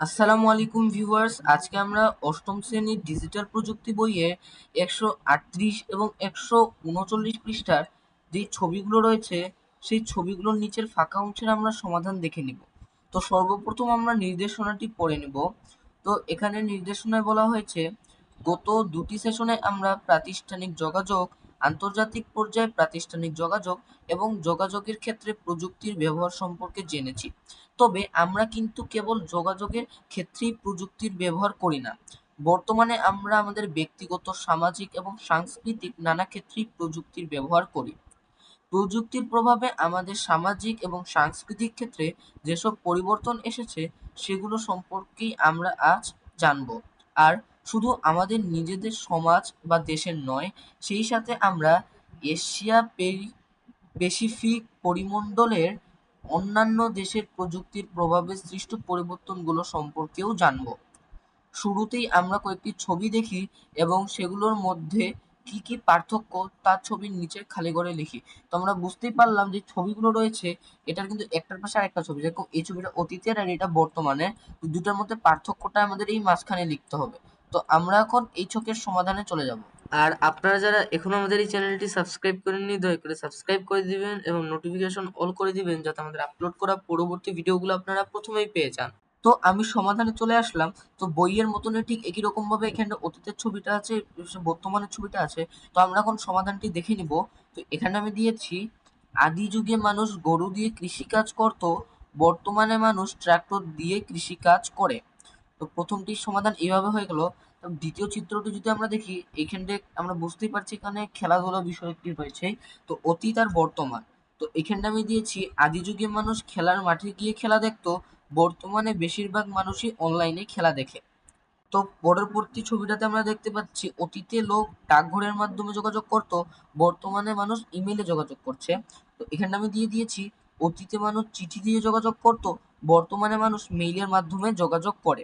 আসসালামু আলাইকুম ভিউয়ার্স। আজকে আমরা অষ্টম শ্রেণির ডিজিটাল প্রযুক্তি বইয়ে একশো আটত্রিশ এবং একশো উনচল্লিশ পৃষ্ঠার যে ছবিগুলো রয়েছে, সেই ছবিগুলোর নিচের ফাঁকা অংশের আমরা সমাধান দেখে নিব। তো সর্বপ্রথম আমরা নির্দেশনাটি পড়ে নেব। তো এখানে নির্দেশনায় বলা হয়েছে, গত দুটি সেশনে আমরা প্রাতিষ্ঠানিক যোগাযোগ আন্তর্জাতিক পর্যায়ে প্রাতিষ্ঠানিক যোগাযোগ এবং যোগাযোগের ক্ষেত্রে প্রযুক্তির ব্যবহার সম্পর্কে জেনেছি। তবে আমরা কিন্তু কেবল যোগাযোগের ক্ষেত্রেই প্রযুক্তির ব্যবহার করি না। বর্তমানে আমরা আমাদের ব্যক্তিগত, সামাজিক এবং সাংস্কৃতিক নানা ক্ষেত্রেই প্রযুক্তির ব্যবহার করি। প্রযুক্তির প্রভাবে আমাদের সামাজিক এবং সাংস্কৃতিক ক্ষেত্রে যেসব পরিবর্তন এসেছে, সেগুলো সম্পর্কেই আমরা আজ জানব। আর শুধু আমাদের নিজেদের সমাজ বা দেশের নয়, সেই সাথে আমরা এশিয়া প্যাসিফিক পরিমণ্ডলের অন্যান্য দেশের প্রযুক্তির প্রভাবে সৃষ্ট পরিবর্তনগুলো সম্পর্কেও জানব। শুরুতেই আমরা কয়েকটি ছবি দেখি এবং সেগুলোর মধ্যে কি কি পার্থক্য তার ছবির নিচের খালি ঘরে লিখি। তো আমরা বুঝতেই পারলাম যে ছবিগুলো রয়েছে, এটার কিন্তু একটার পাশে আরেকটা ছবি। যেরকম এই ছবিটা অতীতের আর এটা বর্তমানে দুটার মধ্যে পার্থক্যটা আমাদের এই মাঝখানে লিখতে হবে। তো আমরা এখন এই ছকের সমাধানে চলে যাব। আর আপনারা যারা এখনও আমাদের এই চ্যানেলটি সাবস্ক্রাইব করেননি দয়া করে সাবস্ক্রাইব করে দিবেন এবং নোটিফিকেশন অল করে দিবেন যাতে আমাদের আপলোড করা পরবর্তী ভিডিওগুলো আপনারা প্রথমেই পেয়ে যান। তো আমি সমাধানে চলে আসলাম। তো বইয়ের মতনই ঠিক একই রকম ভাবে এখানে অতীতের ছবিটা আছে বর্তমানের ছবিটা আছে। তো আমরা এখন সমাধানটি দেখে নিব। তো এখানে আমি দিয়েছি আদি যুগে মানুষ গরু দিয়ে কৃষিকাজ করত বর্তমানে মানুষ ট্রাক্টর দিয়ে কৃষিকাজ করে। তো প্রথমটির সমাধান এইভাবে হয়ে গেল। দ্বিতীয় চিত্রটি যদি আমরা দেখি, এখানে আমরা বুঝতেই পারছি এখানে খেলাধুলা বিষয়টি রয়েছে। তো অতীত আর বর্তমান। তো এখানে আমি দিয়েছি আদি যুগে মানুষ খেলার মাঠে গিয়ে খেলা দেখতো, বর্তমানে বেশিরভাগ মানুষই অনলাইনে খেলা দেখে। তো পরবর্তী ছবিটাতে আমরা দেখতে পাচ্ছি, অতীতে লোক ডাকঘরের মাধ্যমে যোগাযোগ করত, বর্তমানে মানুষ ইমেলে যোগাযোগ করছে। তো এখানে আমি দিয়ে দিয়েছি, অতীতে মানুষ চিঠি দিয়ে যোগাযোগ করত বর্তমানে মানুষ মেইলের মাধ্যমে যোগাযোগ করে।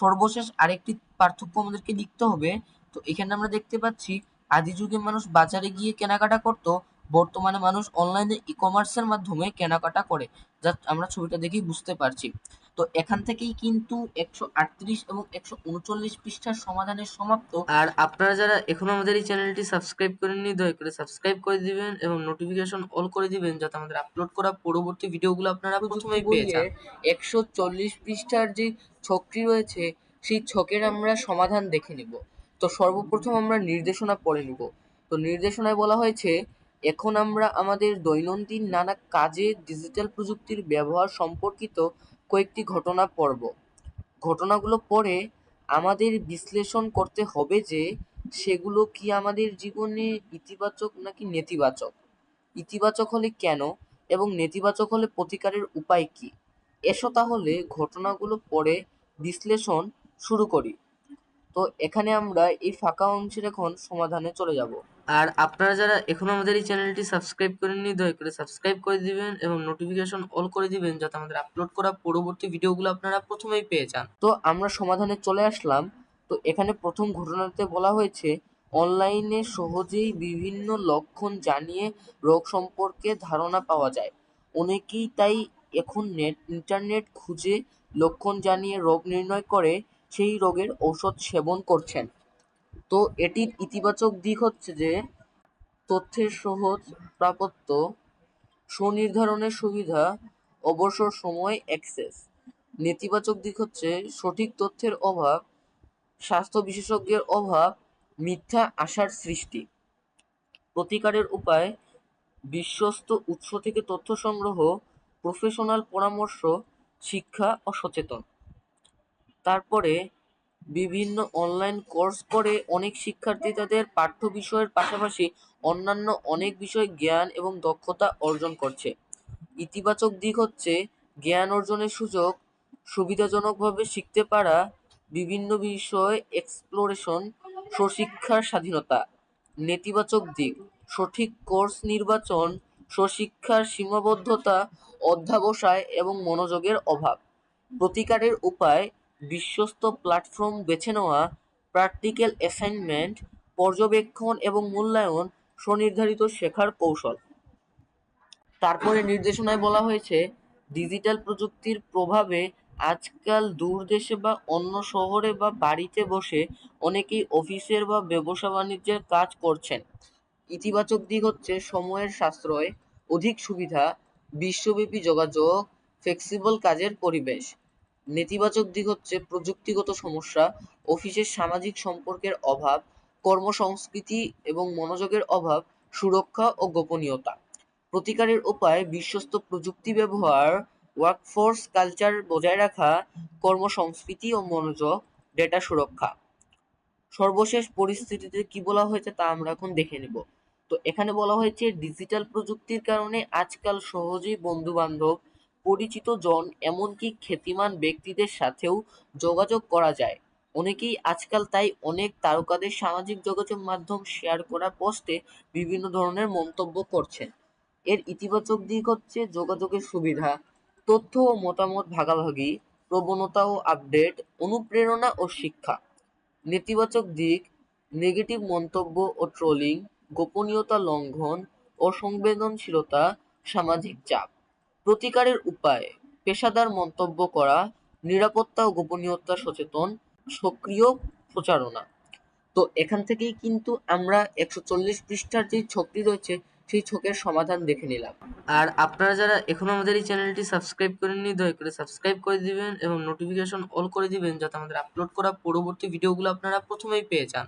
সর্বশেষ আরেকটি পার্থক্য আমাদেরকে লিখতে হবে, তো এখানে আমরা দেখতে পাচ্ছি, আদি যুগে মানুষ বাজারে গিয়ে কেনাকাটা করত বর্তমানে মানুষ অনলাইনে ই কমার্সের মাধ্যমে কেনাকাটা করে যা আমরা ছবিটা দেখেই বুঝতে পারছি। তো এখান থেকেই কিন্তু একশো আটত্রিশ এবং একশো উনচল্লিশ পৃষ্ঠার সমাধানের সমাপ্ত। আর আপনারা যারা এখনও আমাদের এই চ্যানেলটি সাবস্ক্রাইব করেননি দয়া করে সাবস্ক্রাইব করে দিবেন এবং নোটিফিকেশন অল করে দিবেন যাতে আমাদের আপলোড করা পরবর্তী ভিডিওগুলো আপনারা প্রথমেই পেয়ে যান। একশো চল্লিশ পৃষ্ঠার যে ছকটি রয়েছে সেই ছকের আমরা সমাধান দেখে নিব। তো সর্বপ্রথম আমরা নির্দেশনা পড়ে নিব। তো নির্দেশনায় বলা হয়েছে এখন আমরা আমাদের দৈনন্দিন নানা কাজে ডিজিটাল প্রযুক্তির ব্যবহার সম্পর্কিত কয়েকটি ঘটনা পড়ব। ঘটনাগুলো পড়ে আমাদের বিশ্লেষণ করতে হবে যে সেগুলো কি আমাদের জীবনে ইতিবাচক নাকি নেতিবাচক? ইতিবাচক হলে কেন এবং নেতিবাচক হলে প্রতিকারের উপায় কি? এসো তাহলে ঘটনাগুলো পড়ে বিশ্লেষণ শুরু করি। তো এখানে আমরা এই ফাঁকা অংশের এখন সমাধানে চলে যাব। আর আপনারা যারা এখনও আমাদের এই চ্যানেলটি সাবস্ক্রাইব করেননি, দয়া করে সাবস্ক্রাইব করে দিবেন এবং নোটিফিকেশন অল করে দিবেন যাতে আমাদের আপলোড করা পরবর্তী ভিডিওগুলো আপনারা প্রথমেই পেয়ে যান। তো আমরা সমাধানে চলে আসলাম। তো এখানে প্রথম ঘটনাতে বলা হয়েছে, অনলাইনে সহজেই বিভিন্ন লক্ষণ জানিয়ে রোগ সম্পর্কে ধারণা পাওয়া যায়। অনেকেই তাই এখন নেট ইন্টারনেট খুঁজে লক্ষণ জানিয়ে রোগ নির্ণয় করে, সেই রোগের ঔষধ সেবন করছেন। তো এটির ইতিবাচক দিক হচ্ছে যে, তথ্যের সহজ প্রাপত্য, স্বনির্ধারণের সুবিধা, অবসর সময় অ্যাক্সেস নেতিবাচক দিক হচ্ছে সঠিক তথ্যের অভাব, স্বাস্থ্য বিশেষজ্ঞের অভাব, মিথ্যা আশার সৃষ্টি। প্রতিকারের উপায়, বিশ্বস্ত উৎস থেকে তথ্য সংগ্রহ প্রফেশনাল পরামর্শ, শিক্ষা ও সচেতন। তারপরে বিভিন্ন অনলাইন কোর্স করে অনেক শিক্ষার্থী তাদের পাঠ্য বিষয়ের পাশাপাশি অন্যান্য অনেক বিষয়ে জ্ঞান এবং দক্ষতা অর্জন করছে। ইতিবাচক দিক হচ্ছে জ্ঞান অর্জনের সুযোগ সুবিধাজনকভাবে শিখতে পারা, বিভিন্ন বিষয় এক্সপ্লোরেশন স্বশিক্ষার স্বাধীনতা। নেতিবাচক দিক, সঠিক কোর্স নির্বাচন, স্বশিক্ষার সীমাবদ্ধতা, অধ্যাবসায় এবং মনোযোগের অভাব। প্রতিকারের উপায় বিশ্বস্ত প্ল্যাটফর্ম বেছে নেওয়া, প্র্যাকটিক্যাল অ্যাসাইনমেন্ট, পর্যবেক্ষণ এবং মূল্যায়ন স্বনির্ধারিত শেখার কৌশল। তারপরে নির্দেশনায় বলা হয়েছে, ডিজিটাল প্রযুক্তির প্রভাবে আজকাল দূর দেশে বা অন্য শহরে বা বাড়িতে বসে অনেকেই অফিসের বা ব্যবসা বাণিজ্যের কাজ করছেন। ইতিবাচক দিক হচ্ছে, সময়ের সাশ্রয়, অধিক সুবিধা, বিশ্বব্যাপী যোগাযোগ ফ্লেক্সিবল কাজের পরিবেশ। নেতিবাচক দিক হচ্ছে প্রযুক্তিগত সমস্যা, অফিসের সামাজিক সম্পর্কের অভাব, কর্মসংস্কৃতি এবং মনোযোগের অভাব, সুরক্ষা ও গোপনীয়তা। প্রতিকারের উপায় বিশ্বস্ত প্রযুক্তি ব্যবহার ওয়ার্কফোর্স কালচার বজায় রাখা, কর্মসংস্কৃতি ও মনোযোগ ডেটা সুরক্ষা। সর্বশেষ পরিস্থিতিতে কি বলা হয়েছে তা আমরা এখন দেখে নেব। তো এখানে বলা হয়েছে ডিজিটাল প্রযুক্তির কারণে আজকাল সহজেই বন্ধু বান্ধব পরিচিত জন, এমনকি খ্যাতিমান ব্যক্তিদের সাথেও যোগাযোগ করা যায়। অনেকেই আজকাল তাই অনেক তারকাদের সামাজিক যোগাযোগ মাধ্যম শেয়ার করা পোস্টে বিভিন্ন ধরনের মন্তব্য করছেন। এর ইতিবাচক দিক হচ্ছে যোগাযোগের সুবিধা, তথ্য ও মতামত ভাগাভাগি, প্রবণতা ও আপডেট অনুপ্রেরণা ও শিক্ষা। নেতিবাচক দিক নেগেটিভ মন্তব্য ও ট্রোলিং গোপনীয়তা লঙ্ঘন অসংবেদনশীলতা সামাজিক চাপ। প্রতিকারের উপায়, পেশাদার মন্তব্য করা, নিরাপত্তা ও গোপনীয়তা সচেতন, সক্রিয় প্রচারণা। তো এখান থেকেই কিন্তু আমরা একশো চল্লিশ পৃষ্ঠার যে ছকটি রয়েছে, সেই ছকের সমাধান দেখে নিলাম। আর আপনারা যারা এখনও আমাদের এই চ্যানেলটি সাবস্ক্রাইব করেননি, দয়া করে সাবস্ক্রাইব করে দিবেন এবং নোটিফিকেশন অল করে দিবেন, যাতে আমাদের আপলোড করা পরবর্তী ভিডিওগুলো আপনারা প্রথমেই পেয়ে যান।